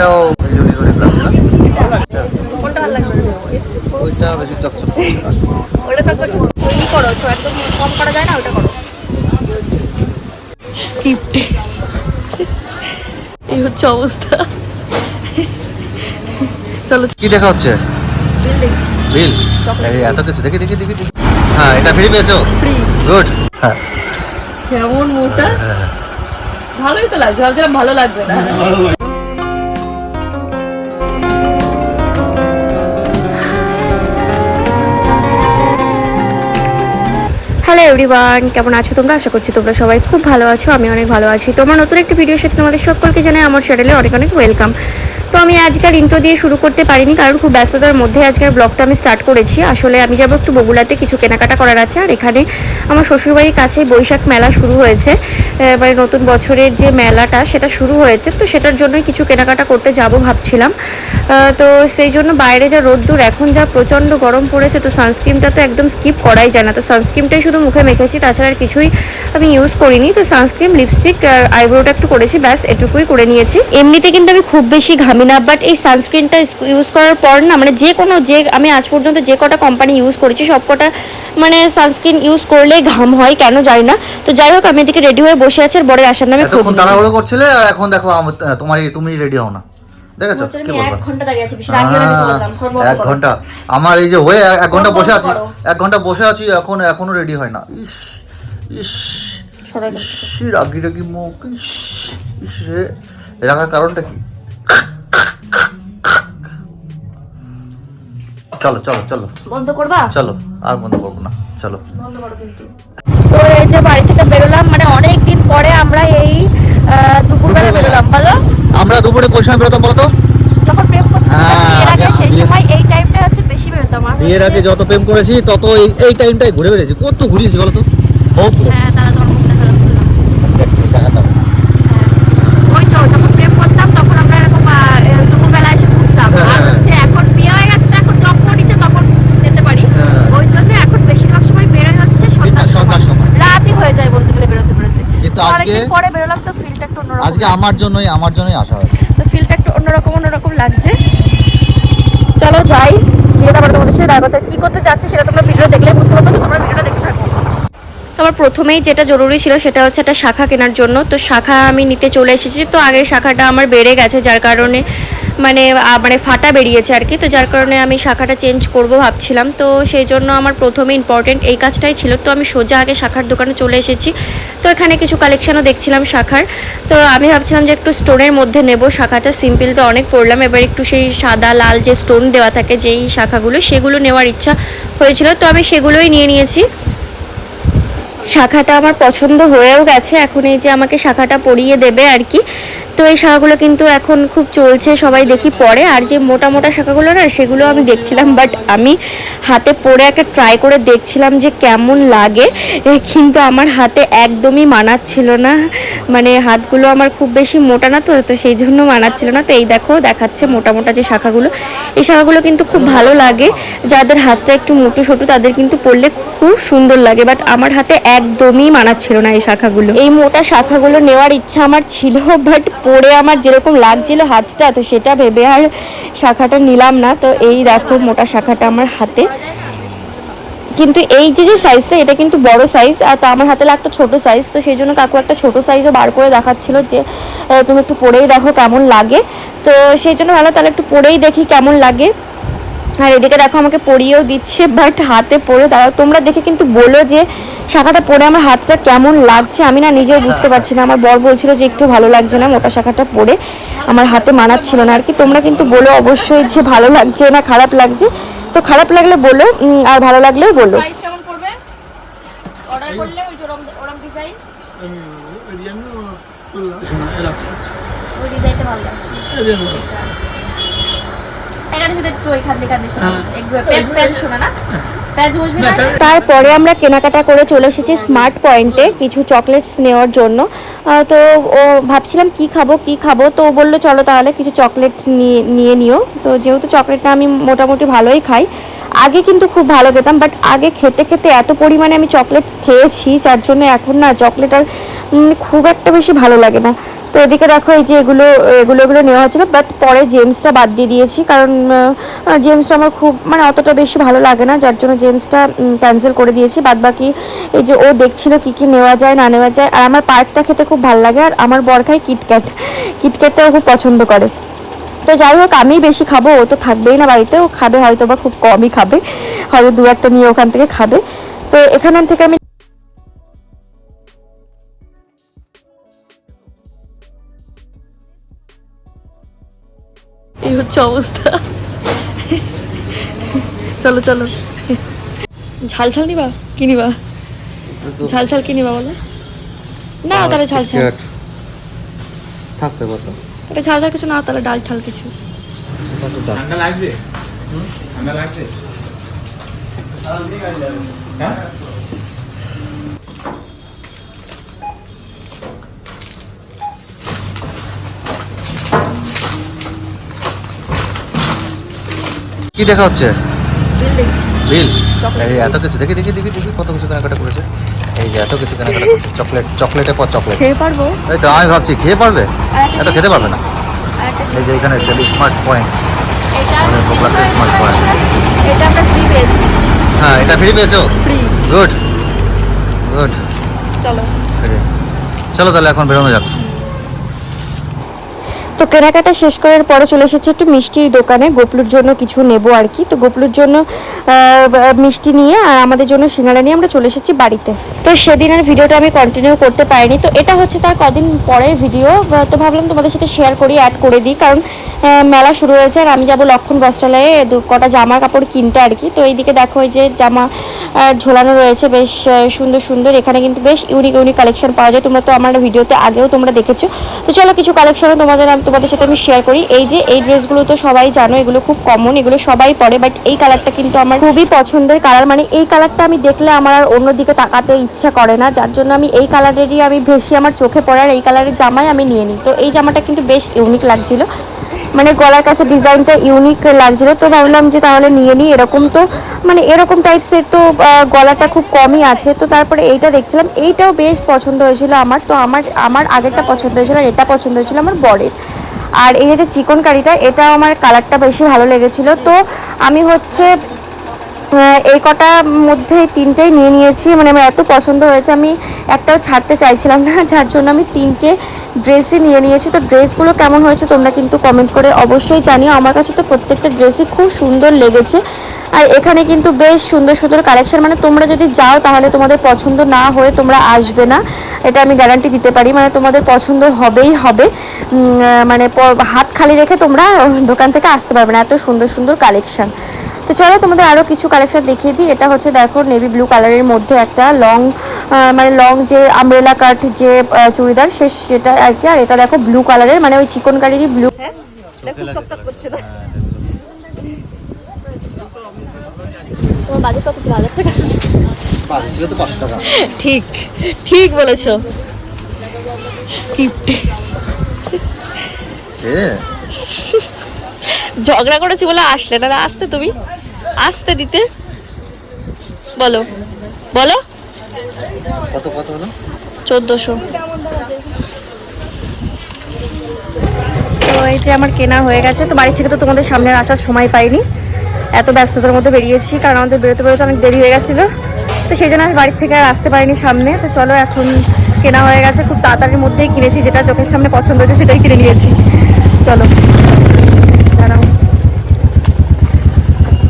এটাও unique unique লাগছে না? কোনটা ভালো লাগছে ওইটা বেশি চকচক ওটা তো তৈরি করো? একদম কম করা যায় না? ওটা করো। কিপটে। এই হচ্ছে অবস্থা। চলো। কি দেখা হচ্ছে? বিল দেখছি। বিল এত কিছু দেখি দেখি দেখি দেখি। হ্যাঁ এটা ফ্রি পেয়েছ? ফ্রি গুড হ্যাঁ। কেমন মোটা হ্যাঁ। ভালোই তো লাগছে। ভাবছিলাম ভালো লাগবে। না এভরিওয়ান কেমন আছো তোমরা? আশা করছি তোমরা সবাই খুব ভালো আছো আমি অনেক ভালো আছি। তোমার নতুন একটি ভিডিও সাথে তোমাদের সকলকে জানাই আমার চ্যানেলে অনেক অনেক ওয়েলকাম তো আমি আজকাল ইন্ট্রো দিয়ে শুরু করতে পারিনি, কারণ খুব ব্যস্ততার মধ্যে আজকের ব্লগটা আমি স্টার্ট করেছি। আসলে আমি যাব একটু বগুলাতে কিছু কেনাকাটা করার আছে। আর এখানে আমার শ্বশুরবাড়ির কাছে বৈশাখ মেলা শুরু হয়েছে। এবারে নতুন বছরের যে মেলাটা, সেটা শুরু হয়েছে। তো সেটার জন্যই কিছু কেনাকাটা করতে যাব ভাবছিলাম। তো সেই জন্য বাইরে যা রোদ্দুর, এখন যা প্রচণ্ড গরম পড়েছে, তো সানস্ক্রিনটা তো একদম স্কিপ করাই যায় না। তো সানস্ক্রিনটাই শুধু মুখে মেখেছি, তাছাড়া আর কিছুই আমি ইউজ করিনি। তো সানস্ক্রিন লিপস্টিক আর আইব্রোটা একটু করেছি, ব্যাস এটুকুই করে নিয়েছি। এমনিতে কিন্তু আমি খুব বেশি ঘামি না বাট এই সানস্ক্রিনটা ইউজ করার পর না মানে যে কোনো যে আমি আজ পর্যন্ত যে কটা কোম্পানি ইউজ করেছি সব কটা মানে সানস্ক্রিন ইউজ করলে ঘাম হয় কেন জানি না। তো যাই হোক আমি এদিকে রেডি হয়ে বসে আছি আর বরের আসার নামে খোঁজ তাড়াহুড়ো করছিলে আর এখন দেখো তোমার তুমি রেডি হও না। দেখেছ? কি এক বলব? ঘণ্টা আমি এক আমার এই যে হয়ে এক- ঘণ্টা বসে আছি এক ঘণ্টা বসে আছি এখন এখনও রেডি হয় না। ইস ইস রাগি রাগি মুখ ইস ইস রে। রাগার কারণটা কি? চলো চলো চলো। বন্ধ করবা? চলো আর বন্ধ করব না। চলো। বন্ধ করো কিন্তু। তো এই যে বাড়ি থেকে বেরোলাম মানে অনেক দিন পরে আমরা এই দুপুরবেলা বেরোলাম বলো। আমরা দুপুরে কোন সময় বেরোতাম বলতো যখন প্রেম করতাম হ্যাঁ, বিয়ের আগে আগে- সেই সময় এই টাইমটা হচ্ছে বেশি বেরোতাম বিয়ের আগে যত প্রেম করেছি তত এই টাইমটাই ঘুরে বেড়েছি। কত ঘুরিয়েছি বলতো বহুত ঘুরেছি হ্যাঁ তারা তোমার মুখ দেখা যাচ্ছিল দেখাতাম ওই তো যখন প্রেম করতাম তখন আমরা এরকম আহ, এ, দুপুরবেলা এসে ঘুরতাম আর হ্যাঁ। হচ্ছে এখন বিয়ে হয়ে গেছে তো এখন যখন ইচ্ছে তখন যেতে পারি হ্যাঁ। ওই জন্য এখন বেশিরভাগ সময় বেরোয় হচ্ছে সন্ধ্যার সন্ধ্যার সময় সময়। রাতই হয়ে যায় বলতে গেলে বেরোতে বেরোতে কিন্তু তো আজকে- অনেকদিন পরে বেরোলাম তো ফিলটা একটু অন্যরকম আজকে আমার জন্যই আমার জন্যই আসা হয়েছে। তো ফিলটা একটু অন্যরকম অন্যরকম লাগছে। চলো যাই, গিয়ে তারপরে তোমাদের সাথে দেখা কি করতে যাচ্ছে সেটা তোমরা ভিডিও দেখলে বুঝতে পারবে, তোমরা ভিডিও দেখতে থাকো। আমার প্রথমেই যেটা জরুরি ছিল সেটা হচ্ছে একটা শাখা কেনার জন্য। তো শাখা আমি নিতে চলে এসেছি, তো আগের শাখাটা আমার বেড়ে গেছে, যার কারণে মানে মানে ফাটা বেরিয়েছে আর কি। তো যার কারণে আমি শাখাটা চেঞ্জ করব ভাবছিলাম। তো সেই জন্য আমার প্রথমে ইম্পর্টেন্ট এই কাজটাই ছিল। তো আমি সোজা আগে শাখার দোকানে চলে এসেছি। তো এখানে কিছু কালেকশনও দেখছিলাম শাখার। তো আমি ভাবছিলাম যে একটু স্টোনের মধ্যে নেব। শাখাটা সিম্পল তো অনেক পড়লাম। এবার একটু সেই সাদা, লাল যে স্টোন দেওয়া থাকে, যেই শাখাগুলো, সেগুলো নেওয়ার ইচ্ছা হয়েছিল। তো আমি সেগুলোই নিয়ে নিয়েছি। শাখাটা আমার পছন্দ হয়েও গেছে। এখন এই যে আমাকে শাখাটা পরিয়ে দেবে আর কি তো এই শাখাগুলো কিন্তু এখন খুব চলছে, সবাই দেখি পরে। আর যে মোটা মোটা শাখাগুলো না, সেগুলো আমি দেখছিলাম বাট আমি হাতে পরে একটা ট্রাই করে দেখছিলাম যে কেমন লাগে। কিন্তু আমার হাতে একদমই মানাচ্ছিল না। মানে হাতগুলো আমার খুব বেশি মোটা না তো তো সেই জন্য মানাচ্ছিল না। তো এই দেখো, দেখাচ্ছে মোটা মোটা যে শাখাগুলো। এই শাখাগুলো কিন্তু খুব ভালো লাগে। যাদের হাতটা একটু মোটু সোটু, তাদের কিন্তু পরলে খুব সুন্দর লাগে বাট আমার হাতে একদমই মানাচ্ছিল না এই শাখাগুলো। এই মোটা শাখাগুলো নেওয়ার ইচ্ছা আমার ছিল বাট পরে আমার যেরকম লাগছিল হাতটা, তো সেটা ভেবে আর শাখাটা নিলাম না। তো এই দেখো মোটা শাখাটা আমার হাতে। কিন্তু এই যে যে সাইজটা এটা কিন্তু বড় সাইজ আর তো আমার হাতে লাগতো ছোট সাইজ তো সেই জন্য কাকু একটা ছোট সাইজও বার করে দেখাচ্ছিল যে তুমি একটু পরেই দেখো কেমন লাগে। তো সেই জন্য ভালো তাহলে একটু পরেই দেখি কেমন লাগে। আর এদিকে দেখো আমাকে পরিয়েও দিচ্ছে বাট হাতে পরে দাঁড়াও, তোমরা দেখে কিন্তু বলো যে শাখাটা পরে আমার হাতটা কেমন লাগছে আমি না নিজেও বুঝতে পারছি না। আমার বর বলছিল যে একটু ভালো লাগছে না মোটা শাখাটা পরে আমার হাতে মানাচ্ছিল না আর কি তোমরা কিন্তু বলো অবশ্যই যে ভালো লাগছে না খারাপ লাগছে। তো খারাপ লাগলে বলো আর ভালো লাগলেও বলো। প্রাইস কেমন পড়বে? অর্ডার করলে ওই যে ওরম ওরম ডিজাইন ওই ডিজাইনটা ভালো লাগছে। এখানে শুধু একটু ওই খাদলি খাদলি শোনা একটু প্যাচ প্যাচ শোনা না? তারপরে আমরা কেনাকাটা করে চলে এসেছি স্মার্ট পয়েন্টে কিছু চকলেটস নেওয়ার জন্য। তো ও ভাবছিলাম কি খাব কি খাব? তো ও বলল চলো তাহলে কিছু চকলেট নিয়ে নিয়ে নিও। তো যেহেতু চকলেটটা আমি মোটামুটি ভালোই খাই আগে কিন্তু খুব ভালো খেতাম বাট আগে খেতে খেতে এত পরিমাণে আমি চকলেট খেয়েছি যার জন্য এখন না চকলেট আর খুব একটা বেশি ভালো লাগে না। তো এদিকে দেখো এই যে এগুলো এগুলো এগুলো নেওয়া হচ্ছিল বাট পরে জেমসটা বাদ দিয়ে দিয়েছি, কারণ জেমসটা আমার খুব মানে অতটা বেশি ভালো লাগে না, যার জন্য জেমসটা ক্যান্সেল করে দিয়েছি, বাদ বাকি এই যে ও দেখছিল কি কি নেওয়া যায়, না নেওয়া যায়, আর আমার পার্কটা খেতে খুব ভালো লাগে, আর আমার বর খায় কিটক্যাট কিটক্যাটটাও খুব পছন্দ করে। তো যাই হোক আমি বেশি খাব, ও তো থাকবেই না বাড়িতে, ও খাবে হয়তো বা খুব কমই খাবে, হয়তো দু একটা নিয়ে ওখান থেকে খাবে। তো এখান থেকে আমি এই হচ্ছে অবস্থা। চলো চলো। ঝাল ঝাল নিবা? কি নিবা? ঝাল ঝাল কি নিবা বলো? না তাহলে ঝাল ঝাল। থাকতে কত এটা ঝাল ঝাল কিছু না তাহলে ডাল ঠাল কিছু। ঠান্ডা লাগবে? ঠান্ডা লাগবে? কি দেখা হচ্ছে? বিল এই এত কিছু দেখি দেখি দেখি দেখি কত কিছু কেনাকাটা করেছে। এই যে এত কিছু কেনাকাটা করেছে চকলেট চকলেটের পর চকলেট খেয়ে পারব? এই তো আমি ভাবছি খেয়ে পারবে? এত খেতে পারবে না। এই যে এখানে স্মার্ট পয়েন্ট এটা আমাদের মোগলাতে এটা আমরা ফ্রি পেয়েছি। হ্যাঁ এটা ফ্রি পেয়েছ? ফ্রি গুড গুড চলো। চলো তাহলে এখন বেরোনো যাক। তো কেনাকাটা শেষ করার পরে চলে এসেছে একটু মিষ্টির দোকানে। গোপলুর জন্য কিছু নেব আর কি। তো গোপলুর জন্য মিষ্টি নিয়ে আর আমাদের জন্য সিঙ্গাড়া নিয়ে আমরা চলে এসেছি বাড়িতে। তো সেদিন আর ভিডিওটা আমি কন্টিনিউ করতে পারিনি। তো এটা হচ্ছে তার কদিন পরের ভিডিও তো ভাবলাম তোমাদের সাথে শেয়ার করি অ্যাড করে দিই। কারণ মেলা শুরু হয়েছে আর আমি যাব লক্ষণ বস্ত্রালয়ে কটা জামা কাপড় কিনতে আর কি। তো এইদিকে দেখো যে জামা ঝোলানো রয়েছে। বেশ সুন্দর সুন্দর। এখানে কিন্তু বেশ ইউনিক ইউনিক কালেকশন পাওয়া যায়। তোমরা তো আমার ভিডিওতে আগেও তোমরা দেখেছ। তো চলো কিছু কালেকশনও তোমাদের তোমাদের সাথে আমি শেয়ার করি। এই যে, এই ড্রেসগুলো তো সবাই জানো, এগুলো খুব কমন এগুলো সবাই পরে বাট এই কালারটা কিন্তু আমার খুবই পছন্দের কালার মানে এই কালারটা আমি দেখলে আমার আর অন্যদিকে তাকাতে ইচ্ছা করে না। যার জন্য আমি এই কালারেরই আমি বেশি আমার চোখে পড়ার এই কালারের জামাই আমি নিয়ে নিই। তো এই জামাটা কিন্তু বেশ ইউনিক লাগছিল। মানে গলার কাছে ডিজাইনটা ইউনিক লাগছিল, তো ভাবলাম যে তাহলে নিয়ে নিই, এরকম তো মানে এরকম টাইপসের তো গলাটা খুব কমই আছে, তো তারপরে এইটা দেখছিলাম, এইটাও বেশ পছন্দ হয়েছিল আমার, তো আমার আমার আগেরটা পছন্দ হয়েছিল আর এটা পছন্দ হয়েছিল আমার বরের। আর এই যে চিকন কারিটা এটা আমার কালারটা বেশি ভালো লেগেছিল, তো আমি হচ্ছে এই কটা মধ্যে তিনটেই নিয়ে নিয়েছি। মানে আমার এত পছন্দ হয়েছে, আমি একটাও ছাড়তে চাইছিলাম না, যার জন্য আমি তিনটে ড্রেসই নিয়ে নিয়েছি। তো ড্রেসগুলো কেমন হয়েছে তোমরা কিন্তু কমেন্ট করে অবশ্যই জানিও। আমার কাছে তো প্রত্যেকটা ড্রেসই খুব সুন্দর লেগেছে। আর এখানে কিন্তু বেশ সুন্দর সুন্দর কালেকশন মানে তোমরা যদি যাও, তাহলে তোমাদের পছন্দ না হয়ে তোমরা আসবে না। এটা আমি গ্যারান্টি দিতে পারি। মানে তোমাদের পছন্দ হবেই হবে। মানে হাত খালি রেখে তোমরা দোকান থেকে আসতে পারবে না। এত সুন্দর সুন্দর কালেকশন তো চলো তোমাদের আরও কিছু কালেকশন দেখিয়ে দিই। এটা হচ্ছে দেখো নেভি ব্লু কালারের মধ্যে একটা লং মানে লং যে আমরেলা কাট যে চুড়িদার সে সেটা আর কি। আর এটা দেখো ব্লু কালারের মানে ওই চিকন কালারেরই ব্লু তোমার বাজেট কত ছিল? হাজার টাকা? ছিল তো পাঁচশো টাকা। ঠিক ঠিক বলেছ। ঝগড়া করেছি বলে আসলে না আসতে তুমি? আসতে দিতে। বলো। বলো। কত কত হলো? চোদ্দোশো। তো এই যে আমার কেনা হয়ে গেছে তো বাড়ি থেকে তো তোমাদের সামনে আসার সময় পাইনি। এত ব্যস্ততার মধ্যে বেরিয়েছি কারণ আমাদের বেরোতে বেরোতে অনেক দেরি হয়ে গেছিল। তো সেই জন্য আমি বাড়ির থেকে আর আসতে পারিনি সামনে। তো চলো এখন কেনা হয়ে গেছে খুব তাড়াতাড়ির মধ্যেই কিনেছি যেটা চোখের সামনে পছন্দ হয়েছে সেটাই কিনে নিয়েছি। চলো দাঁড়াও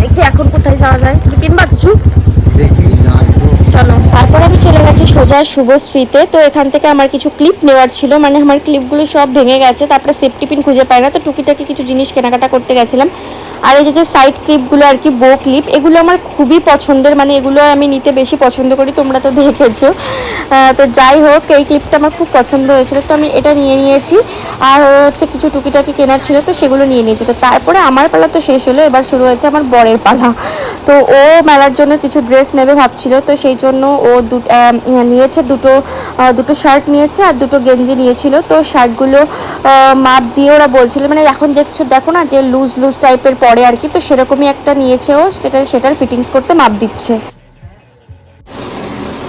দেখি এখন কোথায় যাওয়া যায়। কিনবা কিছু চলো, তারপর আমি চলে গেছি সোজা শুভশ্রীতে। তো এখান থেকে আমার কিছু ক্লিপ নেওয়ার ছিল। মানে আমার ক্লিপগুলো সব ভেঙে গেছে। তারপরে সেফটি পিন খুঁজে পাই না। তো টুকিটাকি কিছু জিনিস কেনাকাটা করতে গেছিলাম। আর এই যে যে সাইড ক্লিপগুলো আর কি বো ক্লিপ এগুলো আমার খুবই পছন্দের মানে এগুলো আমি নিতে বেশি পছন্দ করি, তোমরা তো দেখেছ। তো যাই হোক, এই ক্লিপটা আমার খুব পছন্দ হয়েছিল, তো আমি এটা নিয়ে নিয়েছি। আর হচ্ছে কিছু টুকিটাকি কেনার ছিল, তো সেগুলো নিয়ে নিয়েছি। তো তারপরে আমার পালা তো শেষ হলো, এবার শুরু হয়েছে আমার বরের পালা। তো ও মেলার জন্য কিছু ড্রেস নেবে ভাবছিল, তো সেই জন্য ও দু নিয়েছে দুটো দুটো শার্ট নিয়েছে আর দুটো গেঞ্জি নিয়েছিল। তো শার্টগুলো মাপ দিয়ে ওরা বলছিল মানে এখন দেখছ, দেখো না যে লুজ লুজ টাইপের পরে আর কি। তো সেরকমই একটা নিয়েছে ও সেটা, সেটার ফিটিংস করতে মাপ দিচ্ছে।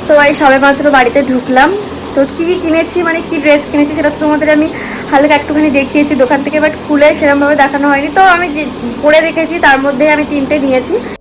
তো এই সবে মাত্র বাড়িতে ঢুকলাম। তো কি কি কিনেছি মানে কি ড্রেস কিনেছি, সেটা তো তোমাদের আমি হালকা একটুখানি দেখিয়েছি দোকান থেকে বাট খুলে সেরকমভাবে দেখানো হয়নি। তো আমি যে, পরে রেখেছি তার মধ্যে আমি তিনটে নিয়েছি।